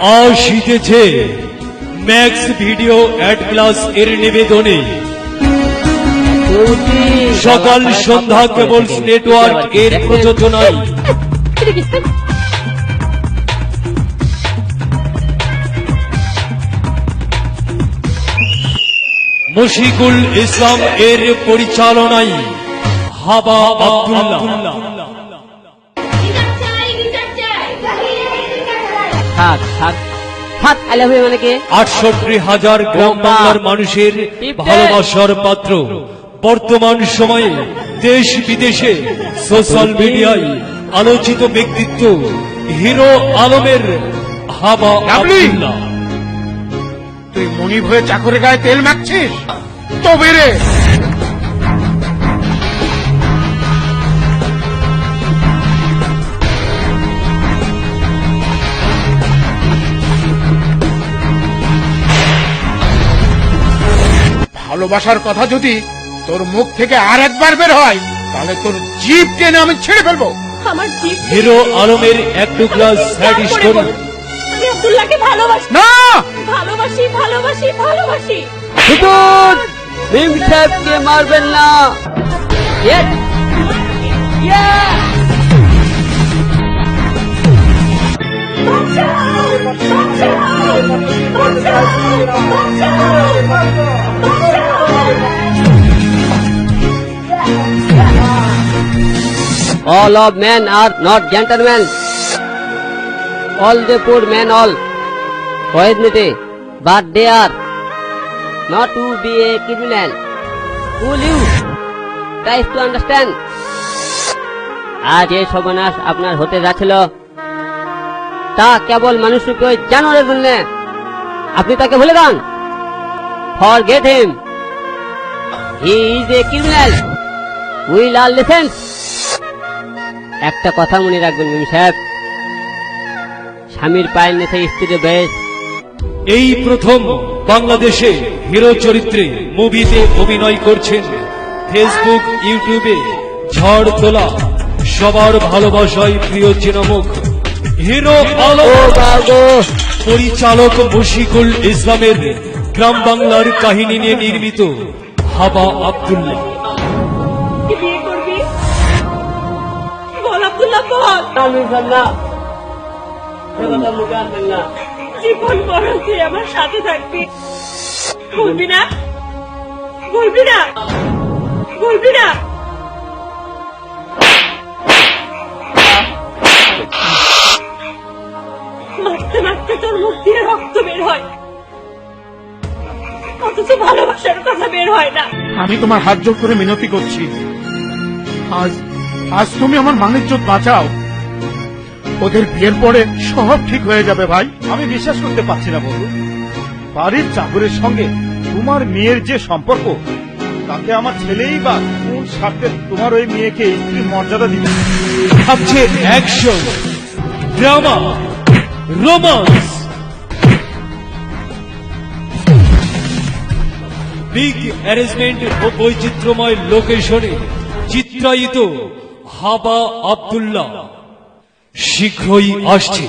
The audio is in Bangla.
আসিতেছে ম্যাক্স ভিডিও অ্যাড ক্লাস এর নিবেদনে। সকাল সন্ধ্যা কেবল নেটওয়ার্ক এর প্রযোজনায় মুশিকুল ইসলাম এর পরিচালনায় হাবা আব্দুল্লাহ। থাক থাক। থাক আই লাভ ইউ মানে কি? আটষট্টি হাজার গ্রাম বাংলার মানুষের ভালোবাসার পাত্র। বর্তমান সময়ে দেশ বিদেশে সোশ্যাল মিডিয়ায় আলোচিত ব্যক্তিত্ব হিরো আলমের হাবা। আব্দুল্লাহ। তুই মনিব হয়ে চাকরে গায়ে তেল মাখছিস? তো বেরে ভালোবাসার কথা যদি তোর মুখ থেকে আর একবার বের হয় তাহলে তোর জিপ টেনে আমি ছেড়ে ফেলব। আমার হিরো আলমের এক টুকরা স্যাড স্টোরি আমি আব্দুল্লাহকে ভালোবাসি। না! ভালোবাসি ভালোবাসি ভালোবাসি। হুজুর ভীম সাহেবকে মারবেন না! Yeah! বাঁচাও বাঁচাও বাঁচাও। All of men are not gentlemen. All the poor men all. Poisonity. But they are not to be a criminal. Who you? Try to understand. আজ এই সর্বনাশ আপনার হতে যাচ্ছিল তা কেবল মানুষরূপী ওই জানোয়ারের জন্য আপনি তাকে ভুলে যান forget him he is a criminal will are licence. একটা কথা মনে রাখবেন মিমি সাহেব। স্বামীর পায়ের নিচে স্ত্রীর বেশ। এই প্রথম বাংলাদেশে হিরো চরিত্রে মুভিতে অভিনয় করছেন। ফেসবুক ইউটিউবে ঝড় তোলা সবার ভালোবাসায় প্রিয় চিনমুখ। হিরো পরিচালক মুশিকুল ইসলামের গ্রাম বাংলার কাহিনী নিয়ে নির্মিত হাবা আব্দুল্লাহ। কি বিয়ে করবি? বল আব্দুল্লাহ বল আমি না এ কথা মুখে আনবেন না জীবন বড় তুই আমার সাথে থাকবি। বলবি না? বলবি না? বলবি না? মারতে মারতে তোর মুখ দিয়ে রক্ত বের হয়। অথচ ভালোবাসার কথা বের হয় না। আমি তোমার হাত জোর করে মিনতি করছি। আজ আজ তুমি আমার মানের চোখ বাঁচাও। ওদের বিয়ের পরে সব ঠিক হয়ে যাবে ভাই। আমি বিশ্বাস করতে পারছি না বন্ধু। বাড়ির চাকরের সঙ্গে তোমার মেয়ের যে সম্পর্ক তাকে আমার ছেলেই বা কোন স্বার্থে তোমার ওই মেয়েকে স্ত্রীর মর্যাদা দিবে? ভাবছে action drama romance big arrangement ও বৈচিত্র্যময় লোকেশনে চিত্রায়িত হাবা আবদুল্লাহ। শীঘ্রই আসছে।